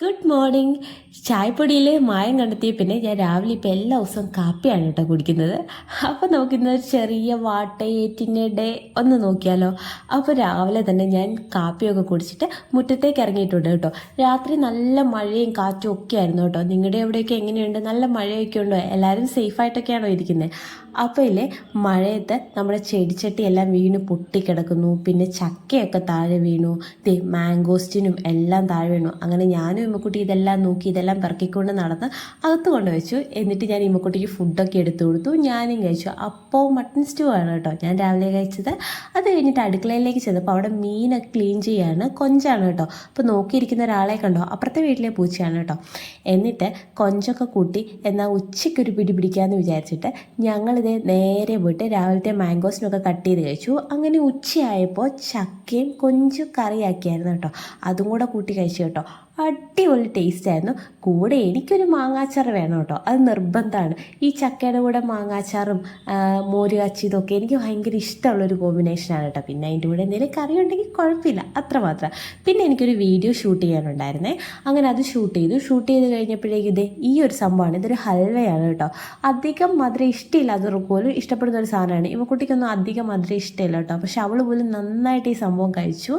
Good morning ചായപ്പൊടിയിൽ മായം കണ്ടെത്തിയ പിന്നെ ഞാൻ രാവിലെ ഇപ്പം എല്ലാ ദിവസവും കാപ്പിയാണ് കേട്ടോ കുടിക്കുന്നത്. അപ്പോൾ നമുക്കിന്ന് ഒരു ചെറിയ വാട്ടയേറ്റിന്റെ ഡേ ഒന്ന് നോക്കിയാലോ? അപ്പോൾ രാവിലെ തന്നെ ഞാൻ കാപ്പിയൊക്കെ കുടിച്ചിട്ട് മുറ്റത്തേക്ക് ഇറങ്ങിയിട്ടുണ്ട് കേട്ടോ. രാത്രി നല്ല മഴയും കാറ്റും ഒക്കെ ആയിരുന്നു കേട്ടോ. നിങ്ങളുടെ എവിടെയൊക്കെ എങ്ങനെയുണ്ട്? നല്ല മഴയൊക്കെ ഉണ്ടോ? എല്ലാവരും സേഫായിട്ടൊക്കെയാണോ ഇരിക്കുന്നത് അപ്പോൾ ഇല്ലേ മഴയത്ത് നമ്മുടെ ചെടിച്ചട്ടി എല്ലാം വീണ് പൊട്ടിക്കിടക്കുന്നു പിന്നെ ചക്കയൊക്കെ താഴെ വീണു. മാംഗോസ്റ്റിനും എല്ലാം താഴെ വീണു. അങ്ങനെ ഞാനും ഇമ്മക്കുട്ടി ഇതെല്ലാം നോക്കി ഇതെല്ലാം പെറുക്കിക്കൊണ്ട് നടന്ന് അകത്ത് കൊണ്ട് വെച്ചു എന്നിട്ട് ഞാൻ ഇമ്മക്കുട്ടിക്ക് ഫുഡൊക്കെ എടുത്തു കൊടുത്തു. ഞാനും കഴിച്ചു. അപ്പോൾ മട്ടൺ സ്റ്റൂ ആണ് കേട്ടോ ഞാൻ രാവിലെ കഴിച്ചത്. അത് കഴിഞ്ഞിട്ട് അടുക്കളയിലേക്ക് ചെന്നപ്പോൾ അവിടെ മീനൊക്കെ ക്ലീൻ ചെയ്യാണ്. കൊഞ്ചാണ് കേട്ടോ. അപ്പോൾ നോക്കിയിരിക്കുന്ന ഒരാളെ കണ്ടോ. അപ്പുറത്തെ വീട്ടിലെ പൂച്ചയാണ് കേട്ടോ. എന്നിട്ട് കൊഞ്ചൊക്കെ കൂട്ടി എന്നാൽ ഉച്ചയ്ക്കൊരു പിടി പിടിക്കാമെന്ന് വിചാരിച്ചിട്ട് ഞങ്ങളിത് നേരെ പോയിട്ട് രാവിലത്തെ മാംഗോസിനൊക്കെ കട്ട് ചെയ്ത് കഴിച്ചു. അങ്ങനെ ഉച്ചയായപ്പോൾ ചക്കയും കൊഞ്ചും കറിയാക്കിയായിരുന്നു കേട്ടോ. അതും കൂടെ കൂട്ടി കഴിച്ചു കേട്ടോ. അടിപൊളി ടേസ്റ്റ് ആയിരുന്നു. കൂടെ എനിക്കൊരു മാങ്ങാച്ചാർ വേണം കേട്ടോ. അത് നിർബന്ധമാണ്. ഈ ചക്കയുടെ കൂടെ മാങ്ങാച്ചാറും മോര് കാച്ചി ഇതൊക്കെ എനിക്ക് ഭയങ്കര ഇഷ്ടമുള്ളൊരു കോമ്പിനേഷനാണ് കേട്ടോ. പിന്നെ അതിന്റെ കൂടെ എന്തെങ്കിലും കറി ഉണ്ടെങ്കിൽ കുഴപ്പമില്ല. അത്രമാത്രം പിന്നെ എനിക്കൊരു വീഡിയോ ഷൂട്ട് ചെയ്യാനുണ്ടായിരുന്നേ. അങ്ങനെ അത് ഷൂട്ട് ചെയ്തു. ഷൂട്ട് ചെയ്ത് കഴിഞ്ഞപ്പോഴേക്കും ഇത് ഈ ഒരു സംഭവമാണ്. ഇതൊരു ഹൽവയാണ് കേട്ടോ. അധികം മധുരം ഇഷ്ടമില്ലാത്തവർക്ക് പോലും ഇഷ്ടപ്പെടുന്ന ഒരു സാധനമാണ്. ഇവക്കുട്ടിക്കൊന്നും അധികം മധുര ഇഷ്ടമില്ല കേട്ടോ. പക്ഷെ അവൾ പോലും നന്നായിട്ട് ഈ സംഭവം കഴിച്ചു.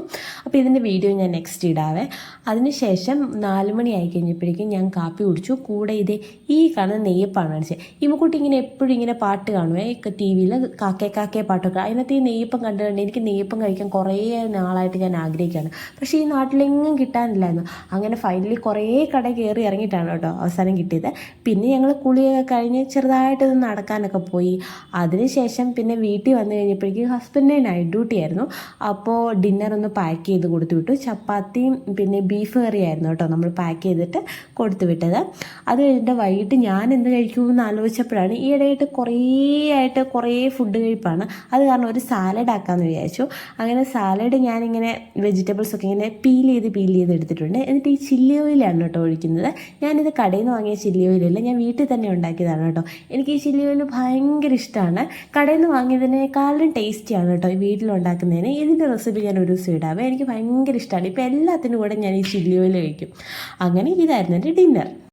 അപ്പോൾ ഇതിന്റെ വീഡിയോ ഞാൻ നെക്സ്റ്റ് ഇടാവേ. അതിനുശേഷം നാല് മണി ആയി കഴിഞ്ഞപ്പോഴേക്കും ഞാൻ കാപ്പി കുടിച്ചു. കൂടെ ഇത് ഈ കാണുന്ന നെയ്യപ്പാണ് കാണിച്ചത് ഇമ്മക്കുട്ടി ഇങ്ങനെ എപ്പോഴും ഇങ്ങനെ പാട്ട് കാണുവേ. ടി വിയിൽ കാക്കേ കാക്കേ പാട്ടൊക്കെ. അതിനകത്ത് ഈ നെയ്യപ്പം കണ്ടുകൊണ്ട് എനിക്ക് നെയ്യപ്പം കഴിക്കാൻ കുറേ നാളായിട്ട് ഞാൻ ആഗ്രഹിക്കുകയാണ്. പക്ഷേ ഈ നാട്ടിലെങ്ങും കിട്ടാനില്ലായിരുന്നു. അങ്ങനെ ഫൈനലി കുറേ കട കയറി ഇറങ്ങിയിട്ടാണ് കേട്ടോ അവസാനം കിട്ടിയത്. പിന്നെ ഞങ്ങൾ കുളിയൊക്കെ കഴിഞ്ഞ് ചെറുതായിട്ടൊന്ന് നടക്കാനൊക്കെ പോയി. അതിനുശേഷം പിന്നെ വീട്ടിൽ വന്നു കഴിഞ്ഞപ്പോഴേക്കും ഹസ്ബൻഡിന് നൈറ്റ് ഡ്യൂട്ടി ആയിരുന്നു. അപ്പോൾ ഡിന്നർ ഒന്ന് പാക്ക് ചെയ്ത് കൊടുത്തു വിട്ടു. ചപ്പാത്തിയും പിന്നെ ബീഫ് കറിയായിരുന്നു കേട്ടോ. നമ്മൾ പാക്ക് ചെയ്തിട്ട് കൊടുത്തു വിട്ടത്. അത് കഴിഞ്ഞിട്ട് വൈകിട്ട് ഞാൻ എന്ത് കഴിക്കുമെന്ന് ആലോചിച്ചപ്പോഴാണ് ഈ ഇടയായിട്ട് കുറേ ആയിട്ട് കുറേ ഫുഡ് കഴിപ്പാണ്. അത് കാരണം ഒരു സാലഡ് ആക്കാമെന്ന് വിചാരിച്ചു. അങ്ങനെ സാലഡ് ഞാനിങ്ങനെ വെജിറ്റബിൾസ് ഒക്കെ ഇങ്ങനെ പീൽ ചെയ്ത് പീൽ ചെയ്ത് എടുത്തിട്ടുണ്ട്. എന്നിട്ട് ഈ ചില്ലി ഓയിലാണ് കേട്ടോ ഒഴിക്കുന്നത്. ഞാനിത് കടയിൽ നിന്ന് വാങ്ങിയ ചില്ലി ഓയിലല്ല ഞാൻ വീട്ടിൽ തന്നെ ഉണ്ടാക്കിയതാണ് കേട്ടോ. എനിക്ക് ഈ ചില്ലി ഓയിൽ ഭയങ്കര ഇഷ്ടമാണ്. കടയിൽ നിന്ന് വാങ്ങിയതിനേക്കാളും ടേസ്റ്റിയാണ് കേട്ടോ ഈ വീട്ടിലുണ്ടാക്കുന്നതിന് ഇതിന്റെ റെസിപ്പി ഞാൻ ഒരു ദിവസം ഇടാവേ. എനിക്ക് ഭയങ്കര ഇഷ്ടമാണ്. ഇപ്പോൾ എല്ലാത്തിനും കൂടെ ഞാൻ ഈ ചില്ലി ഓയിൽ കഴിക്കും. അങ്ങനെ ഇതായിരുന്നു എന്റെ ഡിന്നർ.